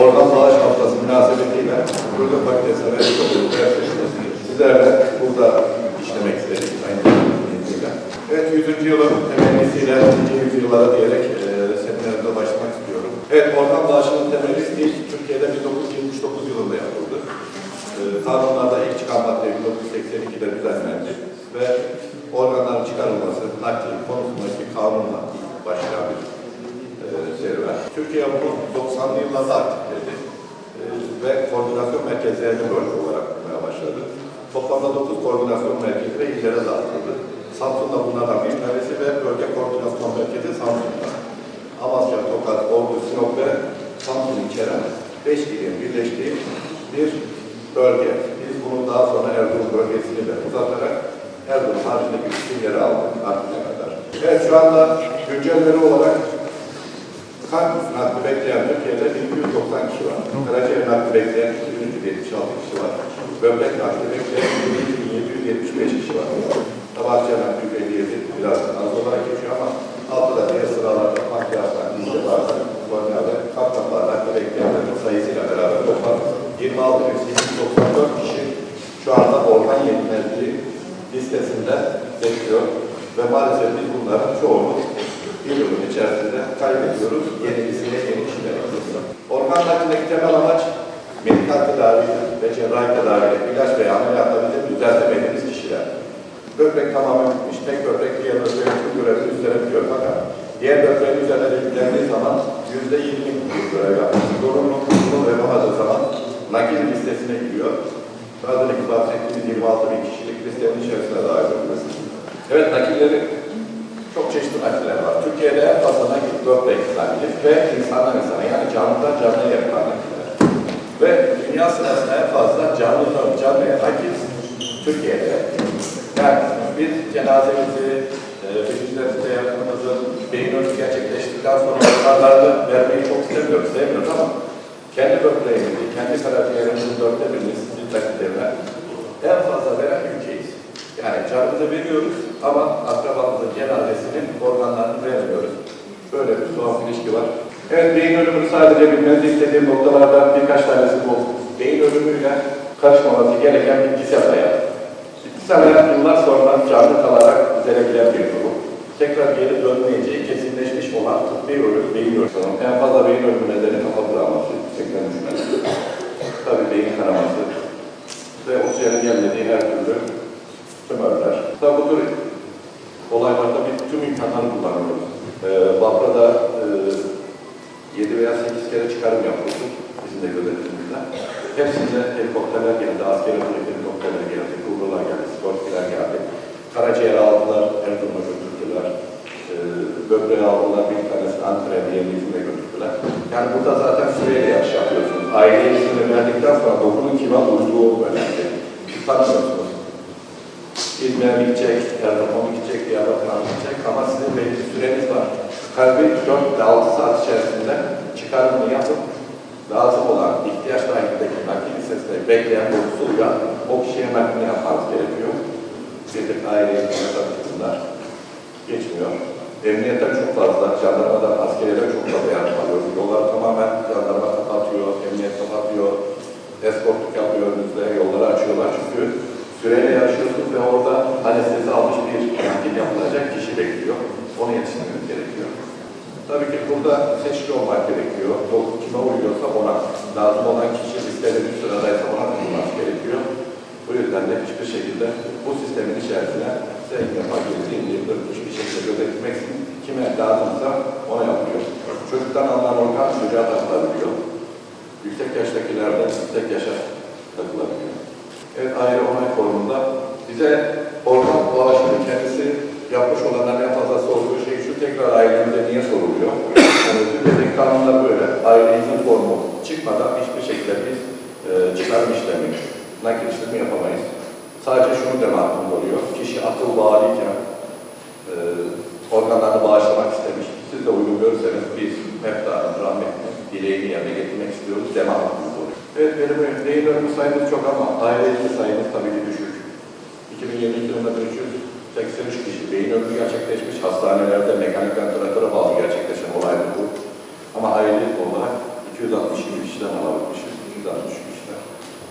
organ bağış haftası münasebetiyle burada fakültesine ve sizlerle burada işlemek istedik aynı zamanda. Evet 100. yılın temennisiyle 100. yüzyıllara diyerek e, seminerimize başlamak istiyorum. Evet organ bağışının temeli Türkiye'de 1979 yılında yapıldı. E, kanunlarda ilk çıkan madde 1982'de düzenlendi ve organların çıkarılması, nakli konusundaki kanunla başlayan bir e, serüven. Türkiye bunu 90'lı yıllarda e, ve koordinasyon merkezlerine bölge olarak kurmaya başladı. Toplamda 9 koordinasyon merkezi ve illere dağıtıldı. Samsun'da bunlardan bir tanesi ve bölge koordinasyon merkezi Samsun'da. Amasya, Tokat, Ordu, Sinop ve Samsun içeren 5 ilin birleştiği bir bölge. Biz bunu daha sonra Erzurum bölgesini de uzatarak Erzurum haricindeki bütün yere aldık Artvin'e kadar. Evet şu anda güncel veri olarak kan nakli bekleyen Türkiye'de 1190 kişi var. Karaciğer nakli bekleyen 2376 kişi var. Böbrek nakli bekleyen 1775 kişi var. Tabancı nakli 157 biraz az olarak geçiyor ama altta diğer sıralarda kornea ve kalp kaplar nakli bekleyenlerin sayısıyla beraber toplam 26.894 kişi şu anda organ yetmezliği listesinde bekliyor. Ve maalesef biz bunların çoğunu içerisinde kaybediyoruz. Yenisine yeni ekliyoruz. Organ naklindeki temel amaç medikal tedavi ve cerrahi tedavi, ilaç veya ameliyatla bizim düzeltemediğimiz kişiler. Böbrek tamamen bitmiş, tek böbrek diğer böbreğin tüm görevini üstlenebiliyor fakat diğer böbreğin üzerine de yüklendiği zaman yüzde yirmi bir görev yapmış. Zorunlu kurulu yapamadığı zaman nakil listesine giriyor. Az önceki bahsettiğimiz 26 bin kişilik listenin içerisine dahil olması. Evet nakilleri çeşitli nakiller var. Türkiye'de en fazla nakil böbrek nakli ve insandan insana yani canlıdan canlıya yapılan nakiller. Ve dünya sırasında en fazla canlıdan canlıya nakil Türkiye'de. Yani biz cenazemizi, e, bilinçlerimizde yakınımızı, beyin ölümü gerçekleştirdikten sonra kararlarını vermeyi çok istemiyoruz, sevmiyoruz ama kendi böbreğimizi, kendi karaciğerimizin dörtte birini takdirlerine en fazla veren. Yani canımızı veriyoruz ama akrabamızın cenazesinin organlarını vermiyoruz. Böyle bir tuhaf ilişki var. Evet, beyin ölümünü sadece bilmenizi istediğim noktalardan birkaç tanesi bu. Beyin ölümüyle karışmaması gereken bitkisel hayat. Bitkisel hayat yıllar sonra canlı kalarak düzelebilen bir durum. Tekrar geri dönmeyeceği kesinleşmiş olan tıbbi ölüm, beyin ölümü. En fazla beyin ölümü nedeni kafa travması, yüksekten düşmesi. Tabii beyin kanaması ve oksijenin gelmediği her türlü tümörler. Tabii bu tür olaylarda biz tüm imkanları kullanıyoruz. Ee, Bafra'da e, 7 veya 8 kere çıkarım yapıldı bizim de gözetimimizde. Hepsinde helikopterler geldi, askeri helikopterler geldi, Kuğrular geldi, Skorpiler geldi. Karaciğer aldılar, Erzurum'a götürdüler. Ee, böbreği aldılar, bir tanesini Ankara'ya, diğerini İzmir'e götürdüler. Yani burada zaten süreyle yarış yapıyorsunuz. Aileye izni verdikten sonra dokunun kime uyduğu önemli. Tanımıyorsunuz. İzmir'e mi gidecek, Erzurum'a mı gidecek, Diyarbakır'a mı gidecek ama sizin belli süreniz var. Kalbi 4 ile 6 saat içerisinde çıkarımını yapıp lazım olan ihtiyaç dahilindeki nakil listesinde bekleyen dokusuyla o kişiye naklini yapmanız gerekiyor. Bir de aile bunlar geçmiyor. Emniyetten çok fazla, jandarmadan, askeriyeden çok fazla yardım alıyoruz. Yolları tamamen jandarma kapatıyor, emniyet kapatıyor, eskortluk yapıyor önünüzde, yolları açıyorlar çünkü süreyle yarışıyorsunuz ve orada anestezi almış bir nakil yapılacak kişi bekliyor. Onu yetiştirmeniz gerekiyor. Tabii ki burada seçici olmak gerekiyor. Doku kime uyuyorsa ona, lazım olan kişi listede bir sıradaysa ona tutulması gerekiyor. Bu yüzden de hiçbir şekilde bu sistemin içerisine sen yapar girdiğin yıldırmış bir şekilde gözetmek kime lazımsa ona yapıyor. Çocuktan alınan organ çocuğa takılabiliyor. Yüksek yaştakilerde yüksek yaşa takılabiliyor. Evet, aile onay formunda bize organ bağışının kendisi yapmış olanların en fazla sorduğu şey şu tekrar ailemize niye soruluyor? Kanunlar böyle. Aile izin formu çıkmadan hiçbir şekilde biz e, çıkarım işlemi, nakil işlemi yapamayız. Sadece şunu deme hakkında oluyor. Kişi akıl bağlıyken e, organlarını bağışlamak istemiş. Siz de uygun görürseniz biz meftanın, rahmetli dileğini yerine getirmek istiyoruz deme hakkımız oluyor. Evet benim ölümü sayımız çok ama aile içi sayımız tabii ki düşük. 2022 yılında 383 kişi beyin ölümü gerçekleşmiş. Hastanelerde mekanik ventilatöre bağlı gerçekleşen olaydı bu. Ama aile olarak 262 kişiden alabilmişiz. 263 kişiden.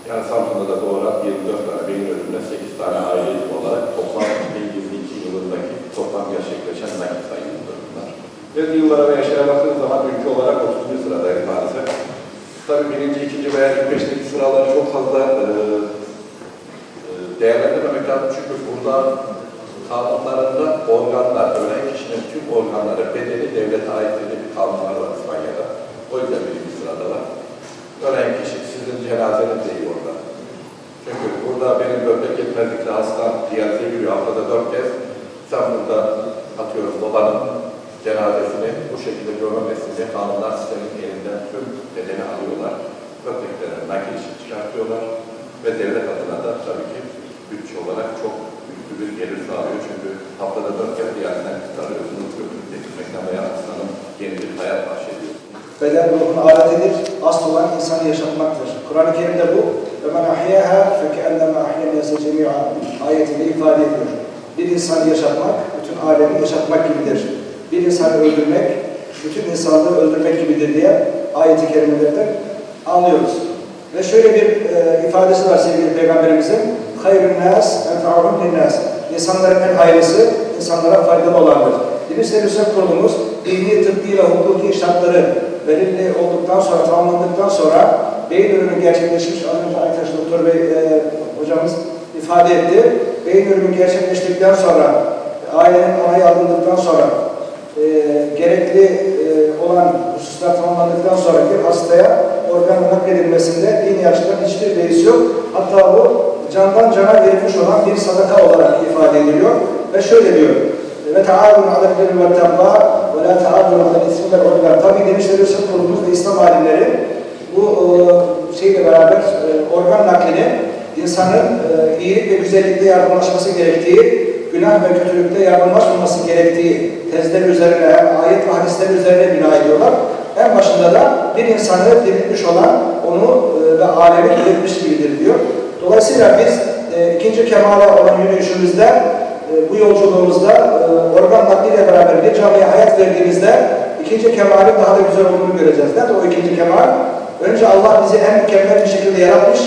Yani Samsun'da da doğru 24 tane, benim önümde 8 tane aile olarak toplam 2022 yılındaki toplam gerçekleşen nakit sayımıdır bunlar. Ve yıllara ve yaşlara baktığınız zaman ülke olarak 31 sıradayız maalesef. Tabii birinci, ikinci veya ilk beşteki sıraları çok fazla e, e, değerlendirmemek lazım çünkü burada kanunlarında organlar, ölen kişinin tüm organları, bedeni devlete ait dediği bir kanunlar var. O yüzden birinci sıradalar. Ölen kişi sizin cenazeniz değil orada. Çünkü burada benim böbrek yetmezlikle hastam diyalize giriyor haftada dört kez. Sen burada atıyorum babanın cenazesini bu şekilde görmemesini kanunlar sistemin elinden tüm bedeni alıyorlar. Böbrekleri nakil için çıkartıyorlar. Ve devlet adına da tabii ki bütçe olarak çok yüklü bir gelir sağlıyor. Çünkü haftada dört kez diyalinden kurtarıyorsunuz. Götürüp getirmekten veya hastanın yeni bir hayat bahşediyorsunuz. Beden ruhun aletidir. Asıl olan insanı yaşatmaktır. Kur'an-ı Kerim'de bu. وَمَنْ أَحْيَاهَا فَكَأَنَّمَا أَحْيَا النَّاسَ جَمِيعًا ayetinde ifade ediyor. Bir insanı yaşatmak, bütün alemi yaşatmak gibidir. Bir insanı öldürmek, bütün insanlığı öldürmek gibidir diye ayeti kerimelerden anlıyoruz. Ve şöyle bir e, ifadesi var sevgili Peygamberimizin. خَيْرُ النَّاسِ اَنْفَعُهُمْ لِلنَّاسِ İnsanların en hayırlısı, insanlara faydalı olandır. Birinci Nüsret Kurulumuz, dini, tıbbi ve hukuki şartları belirli olduktan sonra, tamamlandıktan sonra beyin ölümü gerçekleşmiş, az önce Aytaş Doktor Bey e, hocamız ifade etti. Beyin ölümü gerçekleştikten sonra, ailenin onayı alındıktan sonra, e, gerekli e, olan hususlar tamamlandıktan sonra bir hastaya organ nakledilmesinde dini açıdan hiçbir beis yok. Hatta bu candan cana verilmiş olan bir sadaka olarak ifade ediliyor. Ve şöyle diyor, ve taavun alel birri ve takva ve la taavun alel. Tabi genişleri Yusuf kurumumuz ve İslam alimleri bu e, şeyle beraber e, organ naklini insanın e, iyilik ve güzellikte yardımlaşması gerektiği, günah ve kötülükte yardımlaşmaması gerektiği tezler üzerine, ayet ve hadisler üzerine bina ediyorlar. En başında da bir insanı diriltmiş olan onu e, ve alemi diriltmiş gibidir diyor. Dolayısıyla biz e, ikinci kemale olan yürüyüşümüzde bu yolculuğumuzda e, organ nakliyle beraber bir camiye hayat verdiğimizde ikinci kemalin daha da güzel olduğunu göreceğiz. Nedir o ikinci kemal? Önce Allah bizi en mükemmel bir şekilde yaratmış.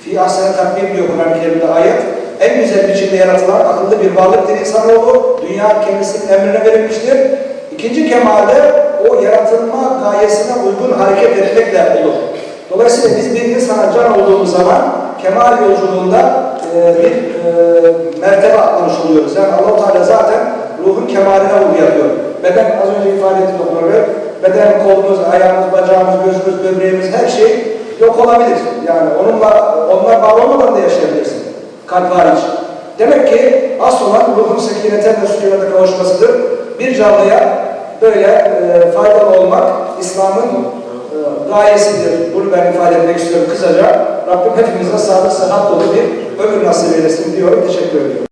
Fi aslen takvim diyor Kur'an-ı Kerim'de ayet. En güzel biçimde yaratılan akıllı bir varlıktır insanoğlu. Dünya kendisinin emrine verilmiştir. İkinci kemalde o yaratılma gayesine uygun hareket etmekle olur. Dolayısıyla biz bir insana can olduğumuz zaman kemal yolculuğunda e, bir e, mertebe atlamış. Yani allah Teala zaten ruhun kemaline uyarıyor. Beden az önce ifade etti doktor bey. Beden, kolumuz, ayağımız, bacağımız, gözümüz, böbreğimiz her şey yok olabilir. Yani onunla, onlar var olmadan da yaşayabilirsin. Kalp hariç. Demek ki asıl olan ruhun sekineten ve sükunete kavuşmasıdır. Bir canlıya böyle e, faydalı olmak İslam'ın gayesidir. Bunu ben ifade etmek istiyorum kısaca. Rabbim hepimize sağlık, sıhhat dolu bir ömür nasip eylesin diyorum. Teşekkür ediyorum.